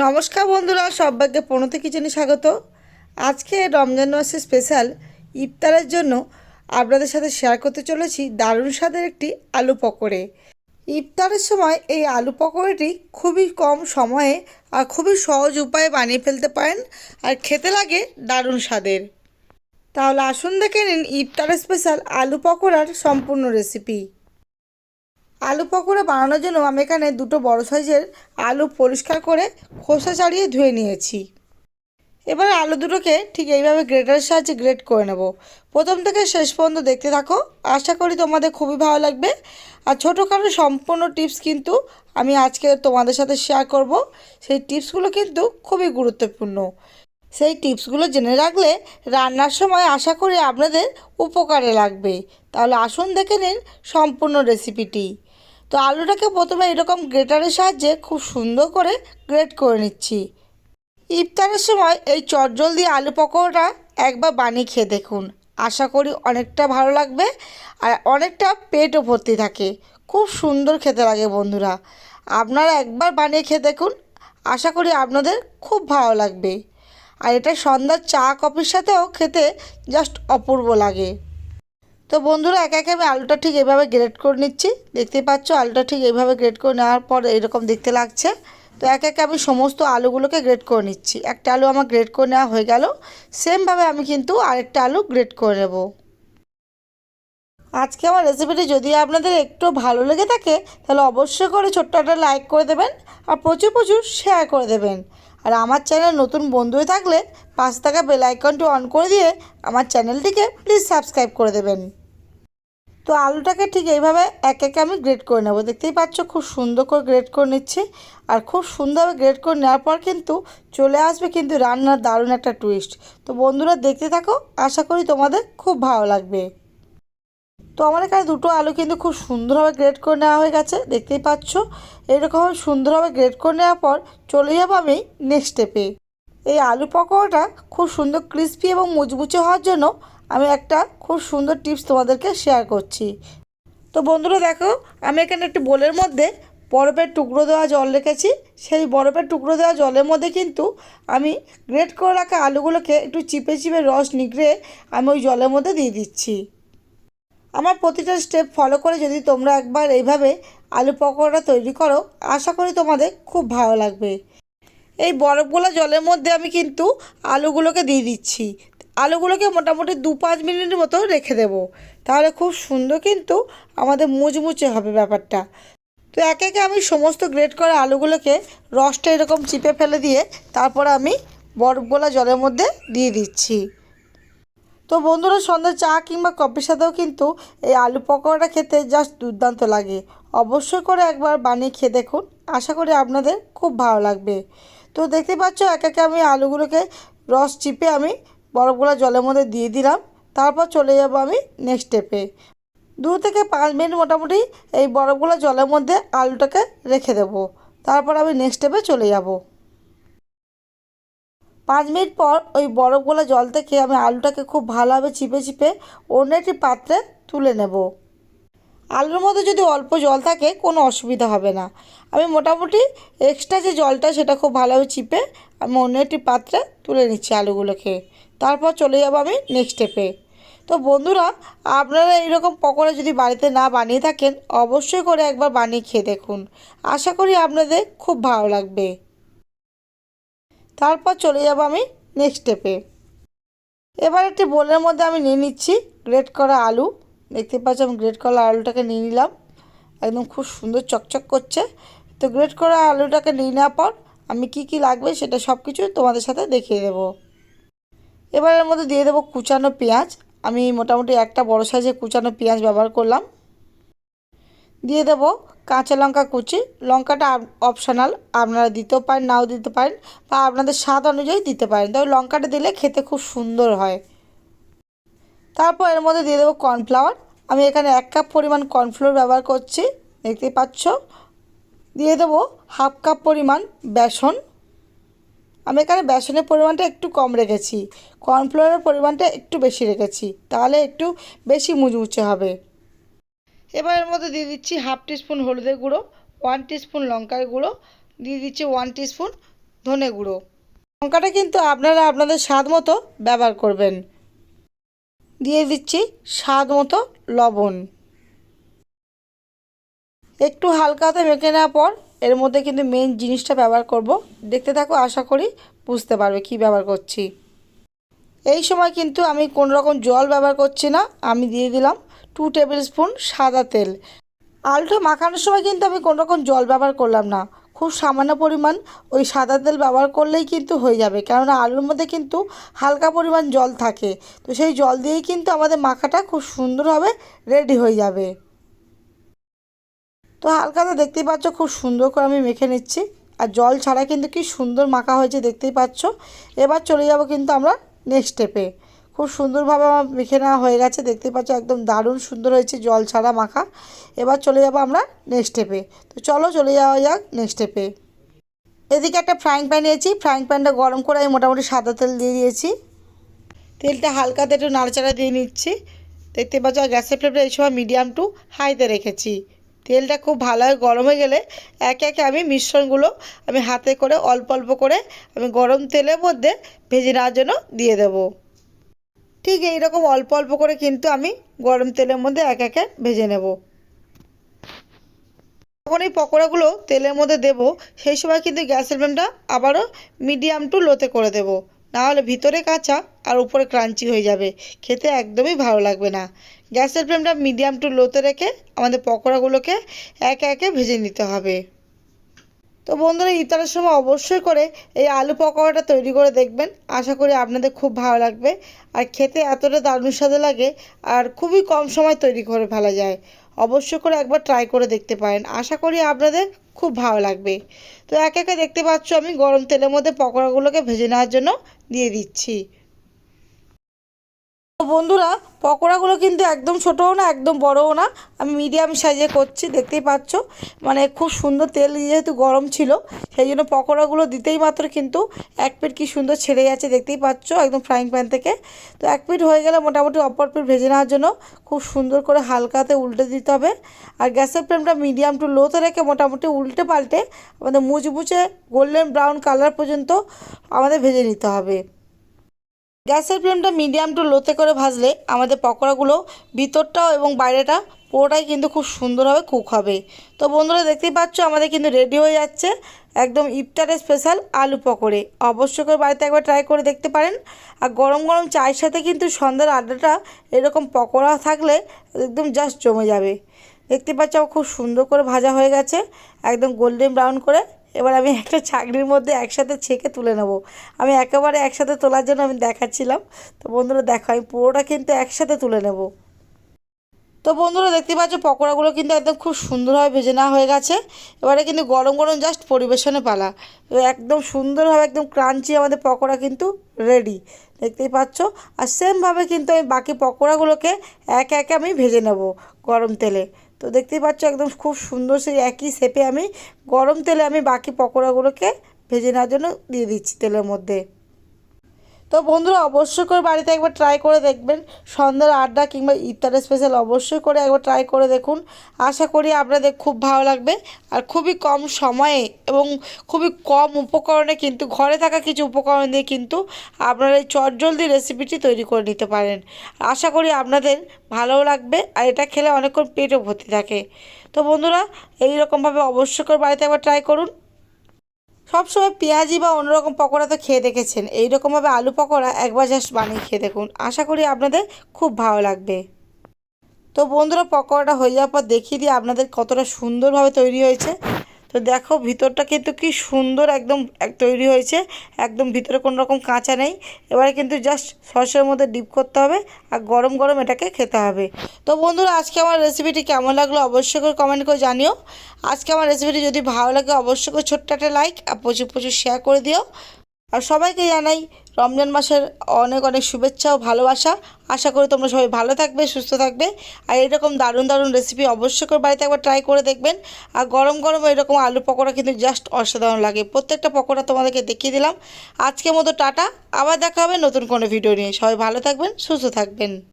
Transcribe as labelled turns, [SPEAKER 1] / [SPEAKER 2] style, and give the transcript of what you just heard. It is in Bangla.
[SPEAKER 1] নমস্কার বন্ধুরা, সবাইকে পনেরো কিচেনে স্বাগত। আজকে রমজান মাসে স্পেশাল ইফতারের জন্য আপনাদের সাথে শেয়ার করতে চলেছি দারুণ স্বাদের একটি আলু পকোড়ে। ইফতারের সময় এই আলু পকোড়েটি খুবই কম সময়ে আর খুবই সহজ উপায়ে বানিয়ে ফেলতে পারেন আর খেতে লাগে দারুণ স্বাদের। তাহলে আসুন দেখে নিন ইফতারের স্পেশাল আলু পকোড়ার সম্পূর্ণ রেসিপি আলু পকোড়া বানানোর জন্য আমি এখানে দুটো বড় সাইজের আলু পরিষ্কার করে খোসা ছাড়িয়ে ধুয়ে নিয়েছি। এবার আলু দুটোকে ঠিক এইভাবে গ্রেটারের সাহায্যে গ্রেট করে নেব। প্রথম থেকে শেষ পর্যন্ত দেখতে থাকো। আশা করি তোমাদের খুবই ভালো লাগবে। আর ছোটোখাটো সম্পূর্ণ টিপস কিন্তু আমি আজকে তোমাদের সাথে শেয়ার করব। সেই টিপসগুলো কিন্তু খুবই গুরুত্বপূর্ণ। সেই টিপসগুলো জেনে রাখলে রান্নার সময় আশা করি আপনাদের উপকারে লাগবে। তাহলে আসুন দেখে নিন সম্পূর্ণ রেসিপিটি তো আলুটাকে প্রথমে এরকম গ্রেটারের সাহায্যে খুব সুন্দর করে গ্রেট করে নিচ্ছি। ইফতারের সময় এই চটজলদি আলু পকোড়াটা একবার বানিয়ে খেয়ে দেখুন। আশা করি অনেকটা ভালো লাগবে আর অনেকটা পেটও ভর্তি থাকে। খুব সুন্দর খেতে লাগে বন্ধুরা। আপনারা একবার বানিয়ে খেয়ে দেখুন। আশা করি আপনাদের খুব ভালো লাগবে। আর এটা সন্ধ্যার চা কফির সাথেও খেতে জাস্ট অপূর্ব লাগে। তো বন্ধুরা একে একে আমি আলুটা ঠিক এভাবে গ্রেড করে নিচ্ছি। দেখতেই পাচ্ছ, আলুটা ঠিক এইভাবে গ্রেড করে নেওয়ার পর এরকম দেখতে লাগছে। তো একে একে আমি সমস্ত আলুগুলোকে গ্রেড করে নিচ্ছি। একটা আলু আমার গ্রেড করে নেওয়া হয়ে গেল। সেমভাবে আমি কিন্তু আরেকটা আলু গ্রেড করে নেব। আজকে আমার রেসিপিটি যদি আপনাদের একটু ভালো লেগে থাকে, তাহলে অবশ্যই করে ছোট্ট একটা লাইক করে দেবেন আর প্রচুর প্রচুর শেয়ার করে দেবেন। আর আমার চ্যানেল নতুন বন্ধু থাকলে পাশে থাকা বেল আইকনটি অন করে দিয়ে আমার চ্যানেলটিকে প্লিজ সাবস্ক্রাইব করে দেবেন। তো আলুটাকে ঠিক এইভাবে এক একে আমি গ্রেড করে নেব। দেখতেই পাচ্ছ খুব সুন্দর করে গ্রেড করে নিচ্ছি। আর খুব সুন্দরভাবে গ্রেড করে নেওয়ার পর কিন্তু চলে আসবে কিন্তু রান্নার দারুণ একটা টুইস্ট তো বন্ধুরা দেখতে থাকো, আশা করি তোমাদের খুব ভালো লাগবে। তো আমার এখানে দুটো আলু কিন্তু খুব সুন্দরভাবে গ্রেড করে নেওয়া হয়ে গেছে, দেখতেই পাচ্ছ। এরকমভাবে সুন্দরভাবে গ্রেড করে নেওয়ার পর চলে যাব আমি নেক্সট স্টেপে এই আলু পকোড়াটা খুব সুন্দর ক্রিস্পি এবং মুচমুচে হওয়ার জন্য আমি একটা খুব সুন্দর টিপস তোমাদেরকে শেয়ার করছি। তো বন্ধুরা দেখো, আমি এখানে একটি বোলের মধ্যে বরফের টুকরো দেওয়া জল রেখেছি। সেই বরফের টুকরো দেওয়া জলের মধ্যে কিন্তু আমি গ্রেট করে রাখা আলুগুলোকে একটু চিপে চিপে রস নিগড়ে আমি ওই জলের মধ্যে দিয়ে দিচ্ছি। আমার প্রতিটা স্টেপ ফলো করে যদি তোমরা একবার এইভাবে আলু পকোড়া তৈরি করো, আশা করি তোমাদের খুব ভালো লাগবে। এই বরফগুলো জলের মধ্যে আমি কিন্তু আলুগুলোকে দিয়ে দিচ্ছি। আলুগুলোকে মোটামুটি দু পাঁচ মিনিটের মতো রেখে দেব। তাহলে খুব সুন্দর কিন্তু আমাদের মুচমুচে হবে ব্যাপারটা। তো একে একে আমি সমস্ত গ্রেট করা আলুগুলোকে রসটা এরকম চিপে ফেলে দিয়ে তারপর আমি বরফগুলো জলের মধ্যে দিয়ে দিচ্ছি। তো বন্ধুরা, সন্ধ্যা চা কিংবা কফির সাথেও কিন্তু এই আলু পকোড়াটা খেতে জাস্ট দুর্দান্ত লাগে। অবশ্যই করে একবার বানিয়ে খেয়ে দেখুন। আশা করি আপনাদের খুব ভালো লাগবে। তো দেখতে পাচ্ছ, এক একে আমি আলুগুলোকে রস চিপে আমি বরফগুলো জলের মধ্যে দিয়ে দিলাম, তারপর চলে যাব আমি নেক্সট স্টেপে দু থেকে পাঁচ মিনিট মোটামুটি এই বরফগুলো জলের মধ্যে আলুটাকে রেখে দেবো, তারপর আমি নেক্সট স্টেপে চলে যাব। পাঁচ মিনিট পর ওই বরফগুলো জল থেকে আমি আলুটাকে খুব ভালোভাবে চিপে চিপে অন্য একটি পাত্রে তুলে নেব। আলুর মধ্যে যদি অল্প জল থাকে কোনো অসুবিধা হবে না। আমি মোটামুটি এক্সট্রা যে জলটা সেটা খুব ভালোভাবে চিপে আমি অন্য একটি পাত্রে তুলে নিচ্ছি আলুগুলোকে। তারপর চলে যাব আমি নেক্সট স্টেপে তো বন্ধুরা, আপনারা এইরকম পকোড়া যদি বাড়িতে না বানিয়ে থাকেন, অবশ্যই করে একবার বানিয়ে খেয়ে দেখুন। আশা করি আপনাদের খুব ভালো লাগবে। তারপর চলে যাব আমি নেক্সট স্টেপে এবার একটি বোলের মধ্যে আমি নিয়ে নিচ্ছি গ্রেট করা আলু। দেখতে পাচ্ছি আমি গ্রেট করা আলুটাকে নিয়ে নিলাম। একদম খুব সুন্দর চকচক করছে। তো গ্রেট করা আলুটাকে নিয়ে নেওয়ার পর আমি কি কি লাগবে সেটা সব কিছু তোমাদের সাথে দেখিয়ে দেবো। এবার এর মধ্যে দিয়ে দেবো কুচানো পেঁয়াজ। আমি মোটামুটি একটা বড় সাইজে কুচানো পেঁয়াজ ব্যবহার করলাম। দিয়ে দেবো কাঁচা লঙ্কা কুচি। লঙ্কাটা অপশনাল আপনারা দিতেও পারেন, নাও দিতে পারেন বা আপনাদের স্বাদ অনুযায়ী দিতে পারেন। তবে লঙ্কাটা দিলে খেতে খুব সুন্দর হয়। তারপর এর মধ্যে দিয়ে দেবো কর্নফ্লাওয়ার। আমি এখানে এক কাপ পরিমাণ কর্নফ্লাওয়ার ব্যবহার করছি, দেখতেই পাচ্ছ। দিয়ে দেবো হাফ কাপ পরিমাণ বেসন। আমি এখানে বেসনের পরিমাণটা একটু কম রেখেছি। কর্নফ্লাওয়ারের পরিমাণটা একটু বেশি রেখেছি। তাহলে একটু বেশি মুচমুচে হবে। এবার এর মধ্যে দিয়ে দিচ্ছি হাফ টিস্পুন হলুদের গুঁড়ো, ওয়ান টিস্পুন লঙ্কার গুঁড়ো, দিয়ে দিচ্ছি ওয়ান টিস্পুন ধনে গুঁড়ো। লঙ্কাটা কিন্তু আপনারা আপনাদের স্বাদ মতো ব্যবহার করবেন। দিয়ে দিচ্ছি স্বাদ মতো লবণ। একটু হালকাতে মেখে নেওয়ার পর এর মধ্যে কিন্তু মেন জিনিসটা ব্যবহার করব। দেখতে থাকো, আশা করি বুঝতে পারবে কি ব্যবহার করছি। এই সময় কিন্তু আমি কোনো রকম জল ব্যবহার করছি না, আমি দিয়ে দিলাম টু টেবিল স্পুন সাদা তেল। আলুটা মাখানোর সময় কিন্তু আমি কোনো রকম জল ব্যবহার করলাম না। খুব সামান্য পরিমাণ ওই সাদা তেল ব্যবহার করলেই কিন্তু হয়ে যাবে, কেননা আলুর মধ্যে কিন্তু হালকা পরিমাণ জল থাকে। তো সেই জল দিয়েই কিন্তু আমাদের মাখাটা খুব সুন্দরভাবে রেডি হয়ে যাবে। তো হালকাটা দেখতেই পাচ্ছ খুব সুন্দর করে আমি মেখে নিচ্ছি। আর জল ছাড়া কিন্তু কি সুন্দর মাখা হয়েছে, দেখতেই পাচ্ছ। এবার চলে যাব কিন্তু আমরা নেক্সট স্টেপে খুব সুন্দরভাবে আমার মেখে নেওয়া হয়ে গেছে, দেখতেই পাচ্ছ একদম দারুণ সুন্দর হয়েছে জল ছাড়া মাখা। এবার চলে যাব আমরা নেক্সট স্টেপে তো চলো চলে যাওয়া যাক নেক্সট স্টেপে এদিকে একটা ফ্রাইং প্যান নিয়েছি ফ্রাইং প্যানটা গরম করে আমি মোটামুটি সাদা তেল দিয়ে দিয়েছি। তেলটা হালকাতে একটু নাড়াচাড়া দিয়ে নিচ্ছি। দেখতে পাচ্ছ গ্যাসের ফ্লেমটা এই সময় মিডিয়াম টু হাইতে রেখেছি। তেলটা খুব ভালোভাবে গরম হয়ে গেলে একে একে আমি মিশ্রণগুলো আমি হাতে করে অল্প অল্প করে আমি গরম তেলের মধ্যে ভেজে নেওয়ার জন্য দিয়ে দেব। ঠিক এইরকম অল্প অল্প করে কিন্তু আমি গরম তেলের মধ্যে এক একে ভেজে নেব। যখন এই পকোড়াগুলো তেলের মধ্যে দেব, সেই সময় কিন্তু গ্যাসের ফ্লেমটা আবারও মিডিয়াম টু লোতে করে দেব। নাহলে ভিতরে কাঁচা আর উপরে ক্রাঞ্চি হয়ে যাবে। খেতে একদমই ভালো লাগবে না। গ্যাসের ফ্লেমটা মিডিয়াম টু লোতে রেখে আমাদের পকোড়াগুলোকে একে একে ভেজে নিতে হবে। তো বন্ধুরা, ইফতারের সময় অবশ্যই করে এই আলু পকোড়াটা তৈরি করে দেখবেন। আশা করি আপনাদের খুব ভালো লাগবে। আর খেতে এতটা দারুণ স্বাদে লাগে আর খুবই কম সময় তৈরি করে ফেলা যায়। অবশ্যই করে একবার ট্রাই করে দেখতে পারেন। আশা করি আপনাদের খুব ভালো লাগবে। তো একে একে দেখতে পাচ্ছ আমি গরম তেলের মধ্যে পকোড়াগুলোকে ভেজে নেওয়ার জন্য দিয়ে দিচ্ছি। বন্ধুরা, পকোড়াগুলো কিন্তু একদম ছোটোও না, একদম বড়ও না। আমি মিডিয়াম সাইজে করছি, দেখতেই পাচ্ছ। মানে খুব সুন্দর তেল যেহেতু গরম ছিল, সেই জন্য পকোড়াগুলো দিতেই মাত্র কিন্তু এক পিঠ কি সুন্দর ছেড়ে যাচ্ছে দেখতেই পাচ্ছ, একদম ফ্রাইং প্যান থেকে। তো এক পিঠ হয়ে গেলে মোটামুটি অপর পিঠ ভেজে নেওয়ার জন্য খুব সুন্দর করে হালকাতে উল্টে দিতে হবে। আর গ্যাসের ফ্লেমটা মিডিয়াম টু লোতে রেখে মোটামুটি উল্টে পাল্টে আমাদের মুচমুচে গোল্ডেন ব্রাউন কালার পর্যন্ত আমাদের ভেজে নিতে হবে। গ্যাসের ফ্লেমটা মিডিয়াম টু লোতে করে ভাজলে আমাদের পকোড়াগুলো ভিতরটাও এবং বাইরেটা পুরোটাই কিন্তু খুব সুন্দরভাবে কুক হবে। তো বন্ধুরা দেখতেই পাচ্ছ, আমাদের কিন্তু রেডি হয়ে যাচ্ছে একদম ইফতারের স্পেশাল আলু পকোড়ে। অবশ্যই করে বাড়িতে একবার ট্রাই করে দেখতে পারেন। আর গরম গরম চায়ের সাথে কিন্তু সন্ধ্যার আড্ডাটা এরকম পকোড়া থাকলে একদম জাস্ট জমে যাবে। দেখতে পাচ্ছ, খুব সুন্দর করে ভাজা হয়ে গেছে, একদম গোল্ডেন ব্রাউন করে। এবার আমি একটা চাকরির মধ্যে একসাথে ছেঁকে তুলে নেব। আমি একেবারে একসাথে তোলার জন্য আমি দেখাচ্ছিলাম। তো বন্ধুরা দেখো, আমি পুরোটা কিন্তু একসাথে তুলে নেব। তো বন্ধুরা দেখতে পাচ্ছ, পকোড়াগুলো কিন্তু একদম খুব সুন্দরভাবে ভেজে নেওয়া হয়ে গেছে। এবারে কিন্তু গরম গরম জাস্ট পরিবেশনে পালা। একদম সুন্দরভাবে একদম ক্রাঞ্চি আমাদের পকোড়া কিন্তু রেডি দেখতেই পাচ্ছ, আর সেমভাবে কিন্তু আমি বাকি পকোড়াগুলোকে একে একে আমি ভেজে নেব গরম তেলে। তো দেখতেই পাচ্ছ একদম খুব সুন্দর সেই একই শেপে আমি গরম তেলে আমি বাকি পকোড়াগুলোকে ভেজে নেওয়ার জন্য দিয়ে দিচ্ছি তেলের মধ্যে। তো বন্ধুরা অবশ্যই করে বাড়িতে একবার ট্রাই করে দেখবেন। সন্ধ্যার আড্ডা কিংবা ইফতারের স্পেশাল অবশ্যই করে একবার ট্রাই করে দেখুন। আশা করি আপনাদের খুব ভালো লাগবে। আর খুবই কম সময়ে এবং খুবই কম উপকরণে কিন্তু, ঘরে থাকা কিছু উপকরণ দিয়ে কিন্তু আপনারা এই চটজলদি রেসিপিটি তৈরি করে নিতে পারেন। আশা করি আপনাদের ভালোও লাগবে আর এটা খেলে অনেকক্ষণ পেটও ভর্তি থাকে। তো বন্ধুরা এই রকমভাবে অবশ্যই করে বাড়িতে একবার ট্রাই করুন। সবসময় পেঁয়াজি বা অন্যরকম পকোড়া তো খেয়ে দেখেছেন। এইরকমভাবে আলু পকোড়া একবার জাস্ট বানিয়ে খেয়ে দেখুন। আশা করি আপনাদের খুব ভালো লাগবে। তো বন্ধুরা, পকোড়াটা হয়ে যাওয়ার পর দেখিয়ে দিয়ে আপনাদের কতটা সুন্দরভাবে তৈরি হয়েছে। তো দেখো ভিতরটা কিন্তু কি সুন্দর একদম এক তৈরি হয়েছে, একদম ভিতরে কোনো রকম কাঁচা নেই। এবারে কিন্তু জাস্ট সসের মধ্যে ডিপ করতে হবে আর গরম গরম এটাকে খেতে হবে। তো বন্ধুরা, আজকে আমার রেসিপিটি কেমন লাগল অবশ্যই করে কমেন্ট করে জানিও। আজকে আমার রেসিপিটি যদি ভালো লাগে অবশ্যই করে ছোট্ট একটা লাইক আর প্রচুর প্রচুর শেয়ার করে দিও। আর সবাইকে জানাই রমজান মাসের অনেক অনেক শুভেচ্ছা ও ভালোবাসা। আশা করি তোমরা সবাই ভালো থাকবে, সুস্থ থাকবে। আর এরকম দারুণ দারুণ রেসিপি অবশ্যই করে বাড়িতে একবার ট্রাই করে দেখবেন। আর গরম গরম এরকম আলু পকোড়া কিন্তু জাস্ট অসাধারণ লাগে। প্রত্যেকটা পকোড়া তোমাদেরকে দেখিয়ে দিলাম। আজকের মতো টাটা। আবার দেখা হবে নতুন কোনো ভিডিও নিয়ে। সবাই ভালো থাকবেন, সুস্থ থাকবেন।